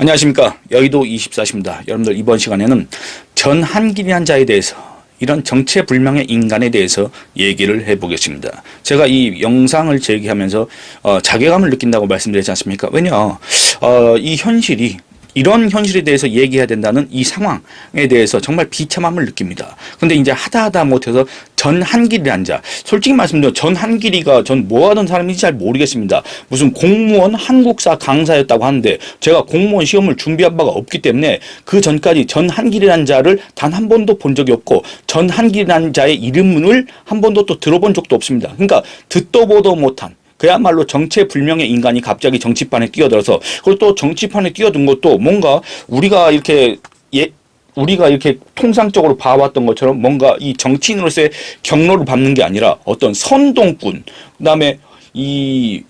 안녕하십니까. 여의도 24시입니다. 여러분들 이번 시간에는 전한길이란 자에 대해서 이런 정체불명의 인간에 대해서 얘기를 해보겠습니다. 제가 이 영상을 제기하면서 어, 자괴감을 느낀다고 말씀드렸지 않습니까? 왜냐, 어, 이 현실이 이런 현실에 대해서 얘기해야 된다는 이 상황에 대해서 정말 비참함을 느낍니다. 근데 이제 하다 하다 못해서 전 한길이란 자, 솔직히 말씀드려 전 한길이가 전 뭐 하던 사람인지 잘 모르겠습니다. 무슨 공무원 한국사 강사였다고 하는데 제가 공무원 시험을 준비한 바가 없기 때문에 그 전까지 전 한길이란 자를 단 한 번도 본 적이 없고 전 한길이란 자의 이름을 한 번도 또 들어본 적도 없습니다. 그러니까 듣도 보도 못한 그야말로 정체불명의 인간이 갑자기 정치판에 뛰어들어서 그리고 또 정치판에 뛰어든 것도 뭔가 우리가 이렇게 예 우리가 이렇게 통상적으로 봐왔던 것처럼 뭔가 이 정치인으로서의 경로를 밟는 게 아니라 어떤 선동꾼 그 다음에 이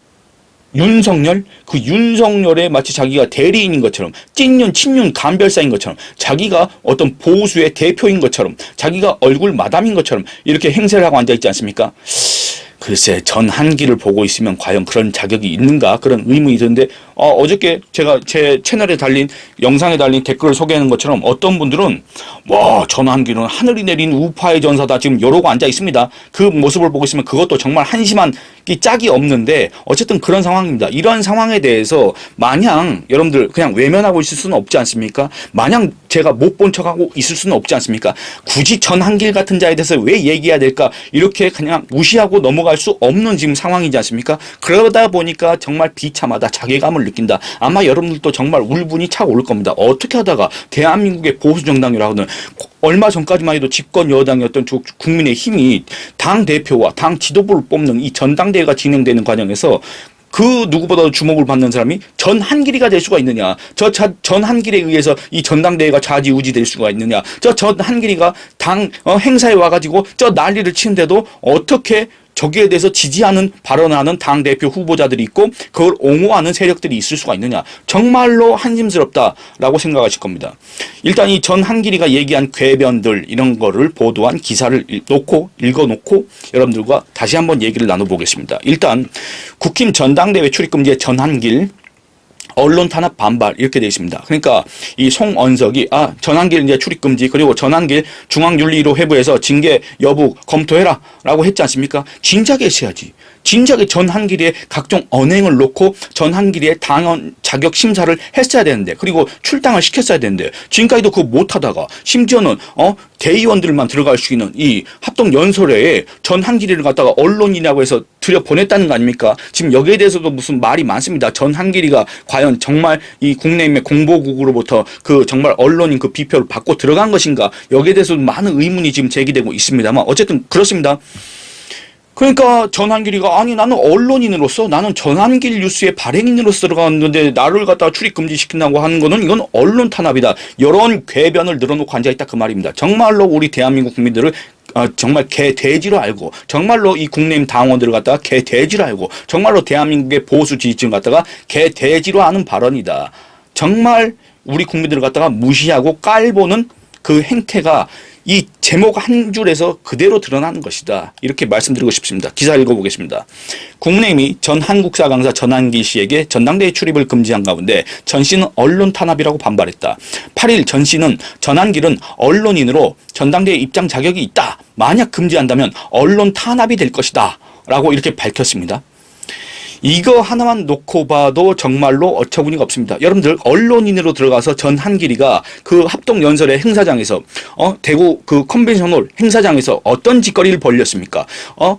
윤석열 그 윤석열의 마치 자기가 대리인인 것처럼 찐윤 친윤 간별사인 것처럼 자기가 어떤 보수의 대표인 것처럼 자기가 얼굴 마담인 것처럼 이렇게 행세를 하고 앉아 있지 않습니까? 글쎄 전 한기를 보고 있으면 과연 그런 자격이 있는가? 그런 의문이 드는데 어, 어저께 제가 제 채널에 달린 영상에 달린 댓글을 소개하는 것처럼 어떤 분들은 와 전 한기는 하늘이 내린 우파의 전사다. 지금 이러고 앉아 있습니다. 그 모습을 보고 있으면 그것도 정말 한심한 이 짝이 없는데 어쨌든 그런 상황입니다. 이런 상황에 대해서 마냥 여러분들 그냥 외면하고 있을 수는 없지 않습니까? 마냥 제가 못 본 척하고 있을 수는 없지 않습니까? 굳이 전한길 같은 자에 대해서 왜 얘기해야 될까? 이렇게 그냥 무시하고 넘어갈 수 없는 지금 상황이지 않습니까? 그러다 보니까 정말 비참하다 자괴감을 느낀다. 아마 여러분들도 정말 울분이 차고 올 겁니다. 어떻게 하다가 대한민국의 보수 정당이라고는 얼마 전까지만 해도 집권 여당이었던 조- 국민의 힘이 당 대표와 당 지도부를 뽑는 이 전당대회가 진행되는 과정에서 그 누구보다도 주목을 받는 사람이 전 한길이가 될 수가 있느냐? 저 전 한길에 의해서 이 전당대회가 좌지우지 될 수가 있느냐? 저 전 한길이가 당 어, 행사에 와가지고 저 난리를 치는데도 어떻게 저기에 대해서 지지하는 발언하는 당 대표 후보자들이 있고 그걸 옹호하는 세력들이 있을 수가 있느냐? 정말로 한심스럽다라고 생각하실 겁니다. 일단 이 전 한길이가 얘기한 궤변들 이런 거를 보도한 기사를 읽- 놓고 읽어놓고 여러분들과 다시 한번 얘기를 나눠보겠습니다. 일단 국힘 전당대회 출입금지의 전한길 언론 탄압 반발 이렇게 되어 있습니다. 그러니까 이 송언석이 아 전환길 이제 출입 금지 그리고 전환길 중앙윤리위로 회부해서 징계 여부 검토해라라고 했지 않습니까? 진작에 했어야지. 진작에 전한길의 각종 언행을 놓고 전한길의 당원 자격 심사를 했어야 되는데 그리고 출당을 시켰어야 되는데 지금까지도 그거 못하다가 심지어는 어 대의원들만 들어갈 수 있는 이 합동 연설회에 전한길이를 갖다가 언론이라고 해서 들여 보냈다는 거 아닙니까? 지금 여기에 대해서도 무슨 말이 많습니다. 전한길이가 과연 정말 이 국내임의 공보국으로부터 그 정말 언론인 그 비표를 받고 들어간 것인가? 여기에 대해서도 많은 의문이 지금 제기되고 있습니다만 어쨌든 그렇습니다. 그러니까 전한길이가 아니 나는 언론인으로서 나는 전한길 뉴스의 발행인으로서 들어갔는데 나를 갖다가 출입 금지시킨다고 하는 거는 이건 언론 탄압이다. 이런 궤변을 늘어놓고 앉아 있다 그 말입니다. 정말로 우리 대한민국 국민들을 어, 정말 개 돼지로 알고 정말로 이 국내임 당원들을 갖다가 개 돼지로 알고 정말로 대한민국의 보수 지지층 갖다가 개 돼지로 하는 발언이다. 정말 우리 국민들을 갖다가 무시하고 깔보는 그 행태가 이 제목 한 줄에서 그대로 드러나는 것이다. 이렇게 말씀드리고 싶습니다. 기사 읽어보겠습니다. 국민의힘이 전 한국사 강사 전한길 씨에게 전당대회 출입을 금지한 가운데 전 씨는 언론 탄압이라고 반발했다. 8일 전 씨는 전한길은 언론인으로 전당대회 입장 자격이 있다. 만약 금지한다면 언론 탄압이 될 것이다. 라고 이렇게 밝혔습니다. 이거 하나만 놓고 봐도 정말로 어처구니가 없습니다. 여러분들 언론인으로 들어가서 전 한길이가 그 합동 연설회 행사장에서 어 대구 그 컨벤션홀 행사장에서 어떤 짓거리를 벌였습니까? 어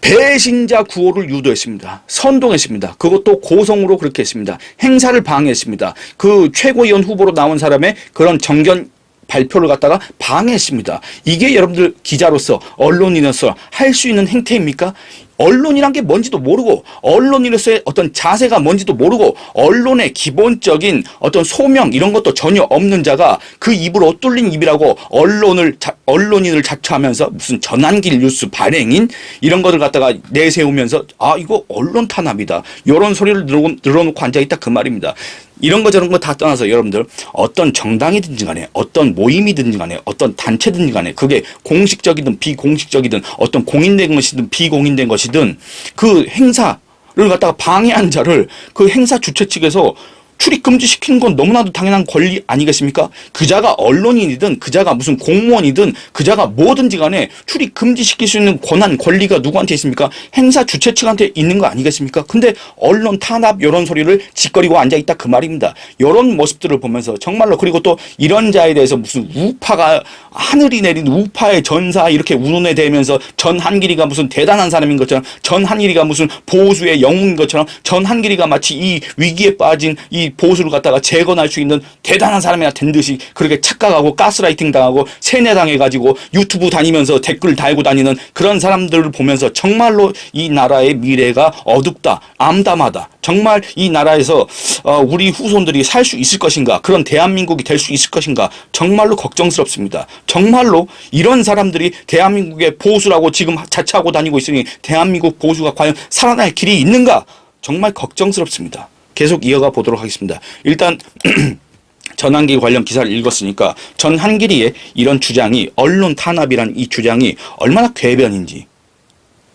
배신자 구호를 유도했습니다. 선동했습니다. 그것도 고성으로 그렇게 했습니다. 행사를 방해했습니다. 그 최고위원 후보로 나온 사람의 그런 정견 발표를 갖다가 방해했습니다. 이게 여러분들 기자로서 언론인으로서 할 수 있는 행태입니까? 언론이란 게 뭔지도 모르고 언론인으로서의 어떤 자세가 뭔지도 모르고 언론의 기본적인 어떤 소명 이런 것도 전혀 없는 자가 그 입으로 뚫린 입이라고 언론을 자- 언론인을 자처하면서 무슨 전환길 뉴스 발행인 이런 것을 갖다가 내세우면서 아 이거 언론 탄압이다 이런 소리를 늘어- 늘어놓고 앉아 있다 그 말입니다. 이런 거 저런 거 다 떠나서 여러분들 어떤 정당이든지 간에 어떤 모임이든지 간에 어떤 단체든지 간에 그게 공식적이든 비공식적이든 어떤 공인된 것이든 비공인된 것이든 그 행사를 갖다가 방해한 자를 그 행사 주최 측에서 출입 금지시키는 건 너무나도 당연한 권리 아니겠습니까? 그자가 언론인이든 그자가 무슨 공무원이든 그자가 뭐든지 간에 출입 금지시킬 수 있는 권한 권리가 누구한테 있습니까? 행사 주최 측한테 있는 거 아니겠습니까? 근데 언론 탄압 이런 소리를 짓거리고 앉아 있다 그 말입니다. 이런 모습들을 보면서 정말로 그리고 또 이런 자에 대해서 무슨 우파가 하늘이 내린 우파의 전사 이렇게 운운해 대면서 전 한길이가 무슨 대단한 사람인 것처럼 전 한길이가 무슨 보수의 영웅인 것처럼 전 한길이가 마치 이 위기에 빠진 이 보수를 갖다가 재건할 수 있는 대단한 사람이나 된 듯이 그렇게 착각하고 가스라이팅 당하고 세뇌당해 가지고 유튜브 다니면서 댓글 달고 다니는 그런 사람들을 보면서 정말로 이 나라의 미래가 어둡다 암담하다. 정말 이 나라에서 어, 우리 후손들이 살 수 있을 것인가 그런 대한민국이 될 수 있을 것인가 정말로 걱정스럽습니다. 정말로 이런 사람들이 대한민국의 보수라고 지금 자처하고 다니고 있으니 대한민국 보수가 과연 살아날 길이 있는가? 정말 걱정스럽습니다 계속 이어가 보도록 하겠습니다. 일단 전한길 관련 기사를 읽었으니까 전한길이의 이런 주장이 언론 탄압이란 이 주장이 얼마나 궤변인지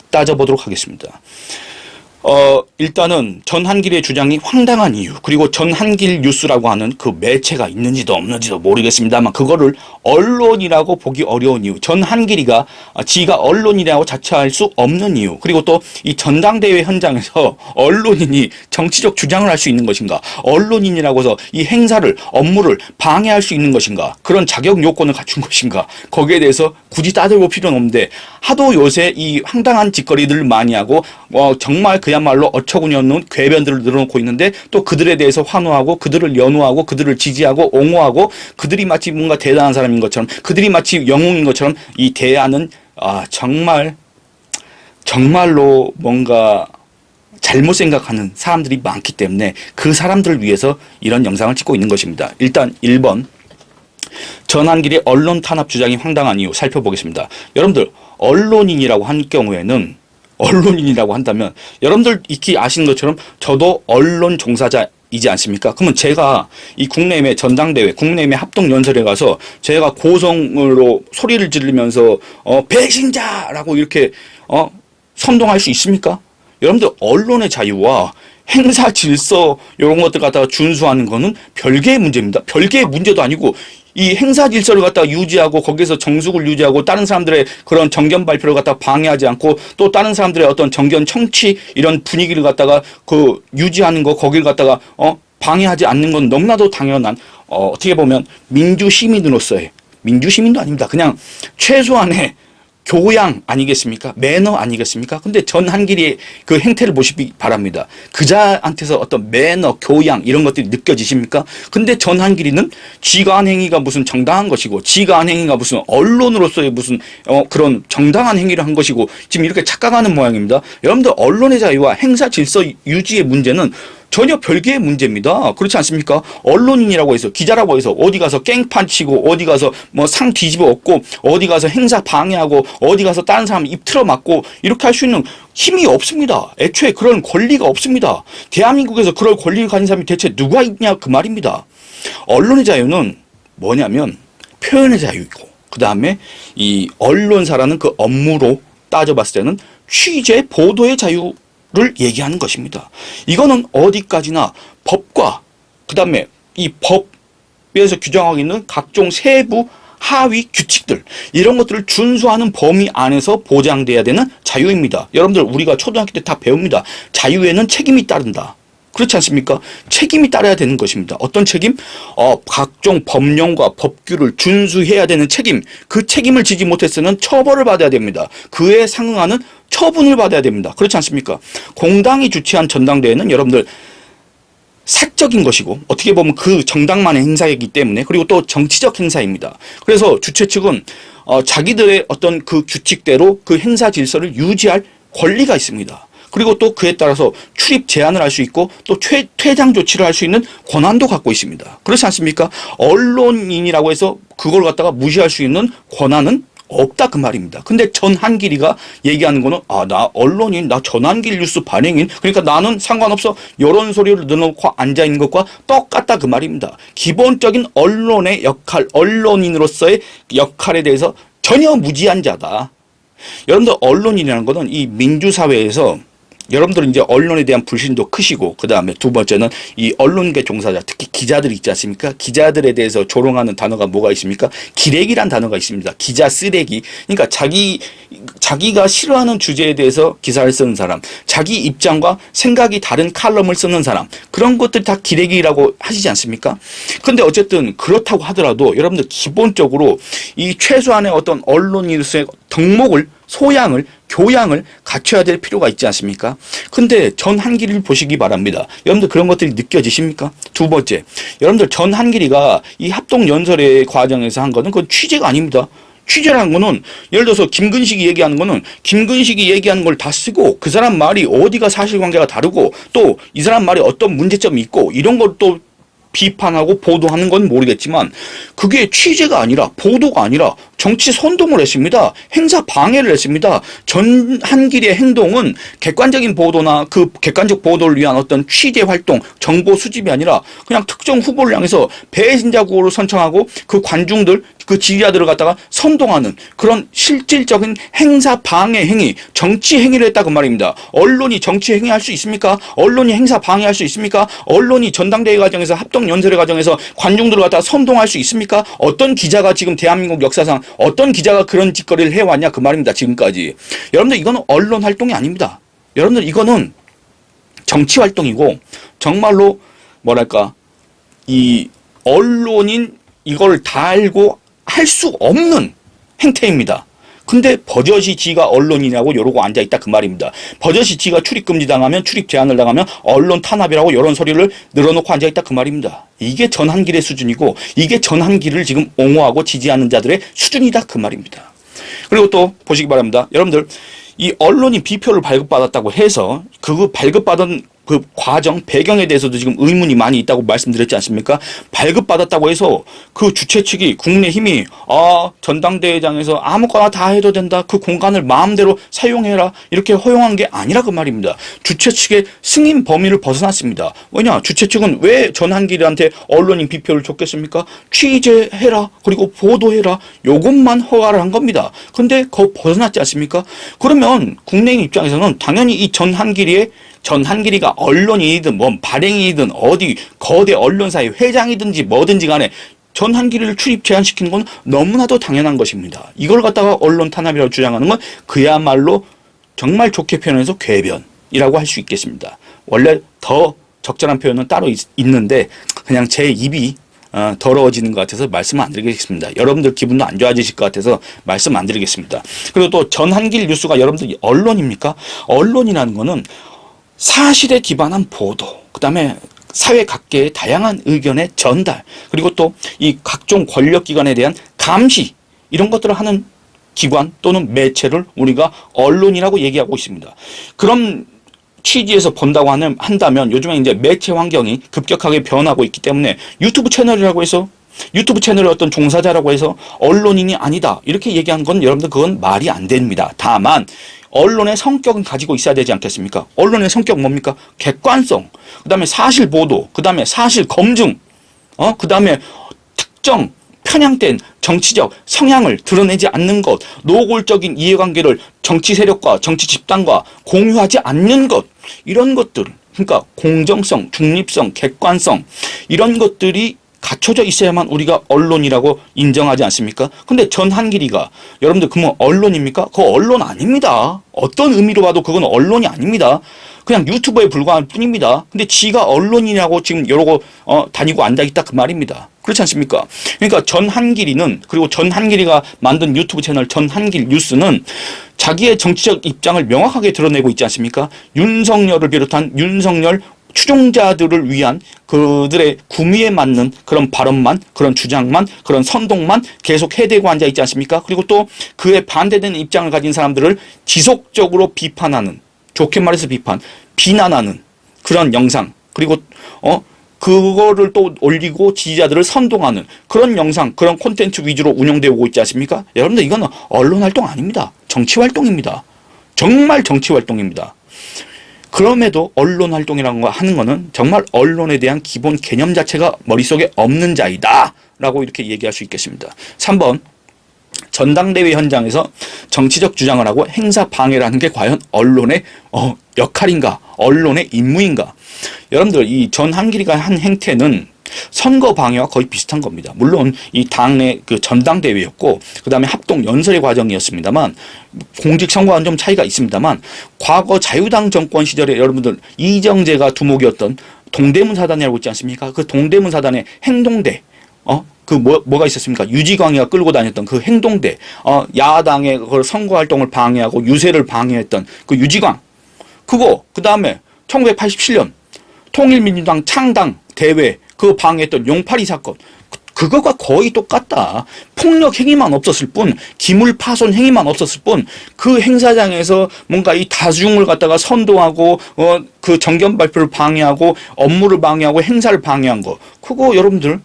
따져보도록 하겠습니다. 어, 일단은 전한길의 주장이 황당한 이유, 그리고 전한길 뉴스라고 하는 그 매체가 있는지도 없는지도 모르겠습니다만, 그거를 언론이라고 보기 어려운 이유, 전한길이가 지가 언론이라고 자처할 수 없는 이유, 그리고 또 이 전당대회 현장에서 언론인이 정치적 주장을 할 수 있는 것인가, 언론인이라고 해서 이 행사를, 업무를 방해할 수 있는 것인가, 그런 자격 요건을 갖춘 것인가, 거기에 대해서 굳이 따져볼 필요는 없는데, 하도 요새 이 황당한 짓거리들을 많이 하고, 어, 정말 그 야말로 어처구니 없는 궤변들을 늘어놓고 있는데 또 그들에 대해서 환호하고 그들을 연호하고 그들을 지지하고 옹호하고 그들이 마치 뭔가 대단한 사람인 것처럼 그들이 마치 영웅인 것처럼 이 대하는 아 정말 정말로 뭔가 잘못 생각하는 사람들이 많기 때문에 그 사람들을 위해서 이런 영상을 찍고 있는 것입니다. 일단 1번 전한길의 언론 탄압 주장이 황당한 이유 살펴보겠습니다. 여러분들 언론인이라고 한 경우에는 언론인이라고 한다면 여러분들 익히 아시는 것처럼 저도 언론 종사자 이지 않습니까? 그러면 제가 이 국내외 전당대회, 국내외 합동연설에 가서 제가 고성으로 소리를 지르면서 어, 배신자라고 이렇게 어, 선동할 수 있습니까? 여러분들 언론의 자유와 행사 질서 이런 것들 갖다가 준수하는 거는 별개의 문제입니다. 별개의 문제도 아니고 이 행사 질서를 갖다가 유지하고 거기서 정숙을 유지하고 다른 사람들의 그런 정견 발표를 갖다가 방해하지 않고 또 다른 사람들의 어떤 정견 청취 이런 분위기를 갖다가 그 유지하는 거 거기를 갖다가 어 방해하지 않는 건 너무나도 당연한 어 어떻게 보면 민주 시민으로서의 민주 시민도 아닙니다. 그냥 최소한의 교양 아니겠습니까? 매너 아니겠습니까? 근데 전한길이의 그 행태를 보시기 바랍니다. 그자한테서 어떤 매너, 교양 이런 것들이 느껴지십니까? 근데 전한길이는 지가 한 행위가 무슨 정당한 것이고 지가 한 행위가 무슨 언론으로서의 무슨 어 그런 정당한 행위를 한 것이고 지금 이렇게 착각하는 모양입니다. 여러분들 언론의 자유와 행사 질서 유지의 문제는 전혀 별개의 문제입니다. 그렇지 않습니까? 언론인이라고 해서 기자라고 해서 어디 가서 깽판 치고 어디 가서 뭐 상 뒤집어 엎고 어디 가서 행사 방해하고 어디 가서 다른 사람 입 틀어 막고 이렇게 할 수 있는 힘이 없습니다. 애초에 그런 권리가 없습니다. 대한민국에서 그럴 권리를 가진 사람이 대체 누가 있냐 그 말입니다. 언론의 자유는 뭐냐면 표현의 자유이고 그 다음에 이 언론사라는 그 업무로 따져봤을 때는 취재 보도의 자유 를 얘기하는 것입니다. 이거는 어디까지나 법과 그 다음에 이 법에서 규정하고 있는 각종 세부 하위 규칙들 이런 것들을 준수하는 범위 안에서 보장돼야 되는 자유입니다. 여러분들 우리가 초등학교 때 다 배웁니다. 자유에는 책임이 따른다. 그렇지 않습니까? 책임이 따라야 되는 것입니다. 어떤 책임? 어, 각종 법령과 법규를 준수해야 되는 책임. 그 책임을 지지 못했으면 처벌을 받아야 됩니다. 그에 상응하는 처분을 받아야 됩니다. 그렇지 않습니까? 공당이 주최한 전당대회는 여러분들 사적인 것이고 어떻게 보면 그 정당만의 행사이기 때문에 그리고 또 정치적 행사입니다. 그래서 주최 측은 어, 자기들의 어떤 그 규칙대로 그 행사 질서를 유지할 권리가 있습니다. 그리고 또 그에 따라서 출입 제한을 할 수 있고 또 퇴, 퇴장 조치를 할 수 있는 권한도 갖고 있습니다. 그렇지 않습니까? 언론인이라고 해서 그걸 갖다가 무시할 수 있는 권한은 없다 그 말입니다. 근데 전한길이가 얘기하는 거는 아 나 언론인 나 전한길 뉴스 발행인 그러니까 나는 상관없어 이런 소리를 넣어놓고 앉아 있는 것과 똑같다 그 말입니다. 기본적인 언론의 역할 언론인으로서의 역할에 대해서 전혀 무지한 자다. 여러분들 언론인이라는 것은 이 민주사회에서 여러분들은 이제 언론에 대한 불신도 크시고 그 다음에 두 번째는 이 언론계 종사자 특히 기자들이 있지 않습니까? 기자들에 대해서 조롱하는 단어가 뭐가 있습니까? 기레기란 단어가 있습니다. 기자 쓰레기. 그러니까 자기 자기가 싫어하는 주제에 대해서 기사를 쓰는 사람, 자기 입장과 생각이 다른 칼럼을 쓰는 사람 그런 것들 다 기레기라고 하시지 않습니까? 근데 어쨌든 그렇다고 하더라도 여러분들 기본적으로 이 최소한의 어떤 언론인으로서의 덕목을 소양을 교양을 갖춰야 될 필요가 있지 않습니까? 근데 전 한길이를 보시기 바랍니다. 여러분들 그런 것들이 느껴지십니까? 두 번째, 여러분들 전 한길이가 이 합동 연설의 과정에서 한 거는 그건 취재가 아닙니다. 취재라는 거는 예를 들어서 김근식이 얘기하는 거는 김근식이 얘기하는 걸 다 쓰고 그 사람 말이 어디가 사실관계가 다르고 또 이 사람 말이 어떤 문제점이 있고 이런 걸또 비판하고 보도하는 건 모르겠지만 그게 취재가 아니라 보도가 아니라 정치 선동을 했습니다. 행사 방해를 했습니다. 전 한길의 행동은 객관적인 보도나 그 객관적 보도를 위한 어떤 취재 활동, 정보 수집이 아니라 그냥 특정 후보를 향해서 배신자국으로 선정하고 그 관중들, 그 지지자들을 갖다가 선동하는 그런 실질적인 행사 방해 행위, 정치 행위를 했다고 말입니다. 언론이 정치 행위할 수 있습니까? 언론이 행사 방해할 수 있습니까? 언론이 전당대회 과정에서 합동 연설회 과정에서 관중들을 갖다가 선동할 수 있습니까? 어떤 기자가 지금 대한민국 역사상 어떤 기자가 그런 짓거리를 해왔냐 그 말입니다. 지금까지. 여러분들 이거는 언론 활동이 아닙니다. 여러분들 이거는 정치 활동이고 정말로 뭐랄까 이 언론인 이걸 다 알고 할 수 없는 행태입니다. 근데 버젓이 지가 언론이냐고 이러고 앉아있다 그 말입니다. 버젓이 지가 출입금지 당하면 출입 제한을 당하면 언론 탄압이라고 이런 소리를 늘어놓고 앉아있다 그 말입니다. 이게 전한길의 수준이고 이게 전한길을 지금 옹호하고 지지하는 자들의 수준이다 그 말입니다. 그리고 또 보시기 바랍니다. 여러분들 이 언론이 비표를 발급받았다고 해서 그 발급받은 그 과정 배경에 대해서도 지금 의문이 많이 있다고 말씀드렸지 않습니까? 발급받았다고 해서 그 주최 측이 국내힘이 아 전당대회장에서 아무거나 다 해도 된다 그 공간을 마음대로 사용해라 이렇게 허용한 게 아니라 그 말입니다. 주최 측의 승인 범위를 벗어났습니다. 왜냐 주최 측은 왜 전한길한테 언론인 비표를 줬겠습니까? 취재해라 그리고 보도해라 요것만 허가를 한 겁니다. 근데 거 벗어났지 않습니까? 그러면 국내인 입장에서는 당연히 이 전한길이의 전 한길이가 언론인이든 뭐 발행이든 어디 거대 언론사의 회장이든지 뭐든지 간에 전 한길이를 출입 제한시키는 건 너무나도 당연한 것입니다. 이걸 갖다가 언론 탄압이라고 주장하는 건 그야말로 정말 좋게 표현해서 궤변이라고 할 수 있겠습니다. 원래 더 적절한 표현은 따로 있, 는데 그냥 제 입이 어, 더러워지는 것 같아서 말씀 안 드리겠습니다. 여러분들 기분도 안 좋아지실 것 같아서 말씀 안 드리겠습니다. 그리고 또 전한길 뉴스가 여러분들 언론입니까? 언론이라는 거는 사실에 기반한 보도, 그 다음에 사회 각계의 다양한 의견의 전달, 그리고 또 이 각종 권력기관에 대한 감시, 이런 것들을 하는 기관 또는 매체를 우리가 언론이라고 얘기하고 있습니다. 그럼 취지에서 본다고 하는, 한다면 요즘에 이제 매체 환경이 급격하게 변하고 있기 때문에 유튜브 채널이라고 해서 유튜브 채널의 어떤 종사자라고 해서 언론인이 아니다. 이렇게 얘기하는 건 여러분들 그건 말이 안 됩니다. 다만 언론의 성격은 가지고 있어야 되지 않겠습니까? 언론의 성격 뭡니까? 객관성, 그 다음에 사실 보도, 그 다음에 사실 검증, 어, 그 다음에 특정 편향된 정치적 성향을 드러내지 않는 것, 노골적인 이해관계를 정치 세력과 정치 집단과 공유하지 않는 것, 이런 것들, 그러니까 공정성, 중립성, 객관성, 이런 것들이 갖춰져 있어야만 우리가 언론이라고 인정하지 않습니까? 근데 전한길이가 여러분들 그러면 언론입니까? 그거 언론 아닙니다. 어떤 의미로 봐도 그건 언론이 아닙니다. 그냥 유튜버에 불과할 뿐입니다. 근데 지가 언론이라고 지금 이러고 어, 다니고 앉아 있다 그 말입니다. 그렇지 않습니까? 그러니까 전한길이는 그리고 전한길이가 만든 유튜브 채널 전한길 뉴스는 자기의 정치적 입장을 명확하게 드러내고 있지 않습니까? 윤석열을 비롯한 윤석열 추종자들을 위한 그들의 구미에 맞는 그런 발언만, 그런 주장만, 그런 선동만 계속 해대고 앉아 있지 않습니까? 그리고 또 그에 반대되는 입장을 가진 사람들을 지속적으로 비판하는, 좋게 말해서 비판, 비난하는 그런 영상, 그리고, 어, 그거를 또 올리고 지지자들을 선동하는 그런 영상, 그런 콘텐츠 위주로 운영되어 오고 있지 않습니까? 여러분들 이거는 언론 활동 아닙니다. 정치 활동입니다. 정말 정치 활동입니다. 그럼에도 언론 활동이라는 거 하는 거는 정말 언론에 대한 기본 개념 자체가 머릿속에 없는 자이다. 라고 이렇게 얘기할 수 있겠습니다. 3번. 전당대회 현장에서 정치적 주장을 하고 행사 방해를 하는 게 과연 언론의 어, 역할인가, 언론의 임무인가? 여러분들 이 전 한길이가 한 행태는 선거 방해와 거의 비슷한 겁니다. 물론 이 당의 그 전당대회였고 그다음에 합동 연설의 과정이었습니다만 공직 선거와는 좀 차이가 있습니다만 과거 자유당 정권 시절에 여러분들 이정재가 두목이었던 동대문 사단이라고 있지 않습니까? 그 동대문 사단의 행동대 어? 그 뭐, 뭐가 있었습니까? 유지광이가 끌고 다녔던 그 행동대, 어, 야당의 그 선거 활동을 방해하고 유세를 방해했던 그 유지광. 그거, 그 다음에 1987년 통일민주당 창당 대회 그 방해했던 용팔이 사건. 그- 그거가 거의 똑같다. 폭력 행위만 없었을 뿐, 기물 파손 행위만 없었을 뿐, 그 행사장에서 뭔가 이 다중을 갖다가 선동하고, 어, 그 정견 발표를 방해하고, 업무를 방해하고, 행사를 방해한 거. 그거 여러분들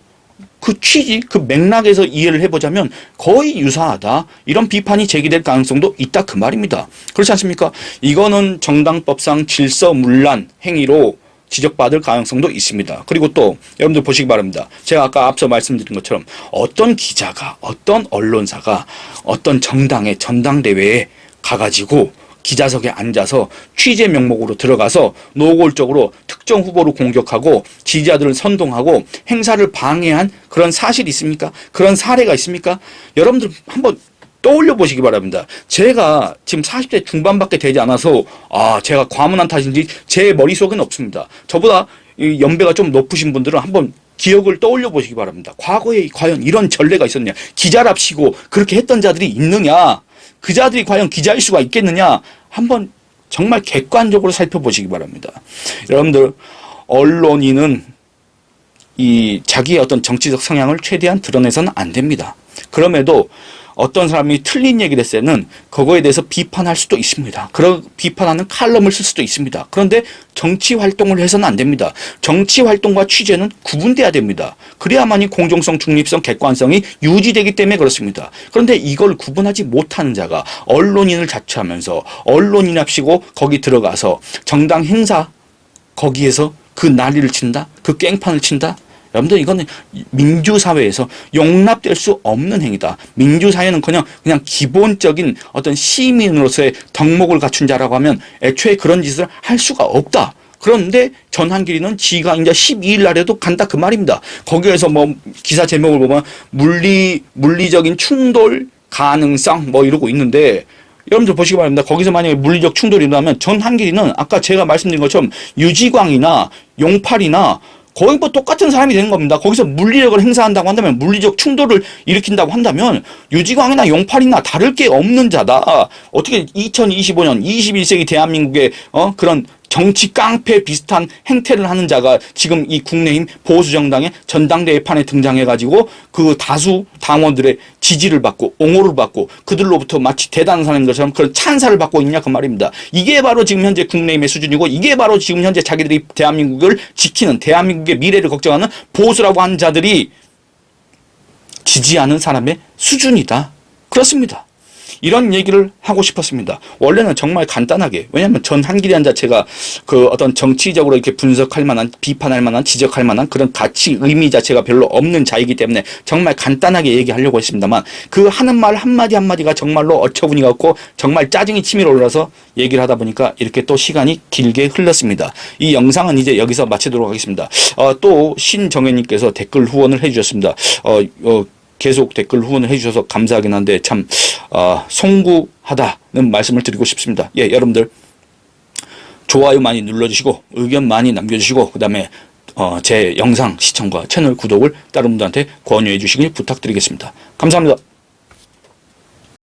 그 취지, 그 맥락에서 이해를 해보자면 거의 유사하다. 이런 비판이 제기될 가능성도 있다. 그 말입니다. 그렇지 않습니까? 이거는 정당법상 질서문란 행위로 지적받을 가능성도 있습니다. 그리고 또 여러분들 보시기 바랍니다. 제가 아까 앞서 말씀드린 것처럼 어떤 기자가, 어떤 언론사가 어떤 정당의 전당대회에 가가지고 기자석에 앉아서 취재 명목으로 들어가서 노골적으로 특정 후보를 공격하고 지지자들을 선동하고 행사를 방해한 그런 사실이 있습니까? 그런 사례가 있습니까? 여러분들 한번 떠올려 보시기 바랍니다. 제가 지금 40대 중반밖에 되지 않아서 아 제가 과문한 탓인지 제 머릿속에는 없습니다. 저보다 이 연배가 좀 높으신 분들은 한번 기억을 떠올려 보시기 바랍니다. 과거에 과연 이런 전례가 있었냐? 기자랍시고 그렇게 했던 자들이 있느냐? 그 자들이 과연 기자일 수가 있겠느냐? 한번 정말 객관적으로 살펴보시기 바랍니다. 여러분들 언론인은 이 자기의 어떤 정치적 성향을 최대한 드러내서는 안 됩니다. 그럼에도 어떤 사람이 틀린 얘기를 했을 때는 그거에 대해서 비판할 수도 있습니다. 그런 비판하는 칼럼을 쓸 수도 있습니다. 그런데 정치 활동을 해서는 안 됩니다. 정치 활동과 취재는 구분돼야 됩니다. 그래야만이 공정성, 중립성, 객관성이 유지되기 때문에 그렇습니다. 그런데 이걸 구분하지 못하는 자가 언론인을 자처하면서 언론인 합시고 거기 들어가서 정당 행사 거기에서 그 난리를 친다? 그 깽판을 친다? 여러분들 이거는 민주사회에서 용납될 수 없는 행위다. 민주사회는 그냥 그냥 기본적인 어떤 시민으로서의 덕목을 갖춘 자라고 하면 애초에 그런 짓을 할 수가 없다. 그런데 전한길이는 지가 이제 12일 날에도 간다 그 말입니다. 거기에서 뭐 기사 제목을 보면 물리 물리적인 충돌 가능성 뭐 이러고 있는데 여러분들 보시기 바랍니다. 거기서 만약에 물리적 충돌이 일어나면 전한길이는 아까 제가 말씀드린 것처럼 유지광이나 용팔이나 거의 뭐 똑같은 사람이 되는 겁니다. 거기서 물리력을 행사한다고 한다면 물리적 충돌을 일으킨다고 한다면 유지광이나 용팔이나 다를 게 없는 자다. 어떻게 2025년 21세기 대한민국의 어 그런 정치 깡패 비슷한 행태를 하는 자가 지금 이 국내인 보수 정당의 전당대회 판에 등장해 가지고 그 다수 당원들의 지지를 받고 옹호를 받고 그들로부터 마치 대단한 사람인 것처럼 그런 찬사를 받고 있냐 그 말입니다. 이게 바로 지금 현재 국내임의 수준이고 이게 바로 지금 현재 자기들이 대한민국을 지키는 대한민국의 미래를 걱정하는 보수라고 하는 자들이 지지하는 사람의 수준이다. 그렇습니다. 이런 얘기를 하고 싶었습니다. 원래는 정말 간단하게 왜냐하면 전 한길이한 자체가 그 어떤 정치적으로 이렇게 분석할 만한 비판할 만한 지적할 만한 그런 가치 의미 자체가 별로 없는 자이기 때문에 정말 간단하게 얘기하려고 했습니다만 그 하는 말 한마디 한마디가 정말로 어처구니 없고 정말 짜증이 치밀어 올라서 얘기를 하다 보니까 이렇게 또 시간이 길게 흘렀습니다. 이 영상은 이제 여기서 마치도록 하겠습니다. 어, 또 신정현님께서 댓글 후원을 해주셨습니다. 어, 어, 계속 댓글 후원을 해주셔서 감사하긴 한데 참 어, 송구하다는 말씀을 드리고 싶습니다. 예, 여러분들 좋아요 많이 눌러주시고 의견 많이 남겨주시고 그 다음에 어, 제 영상 시청과 채널 구독을 다른 분들한테 권유해 주시길 부탁드리겠습니다. 감사합니다.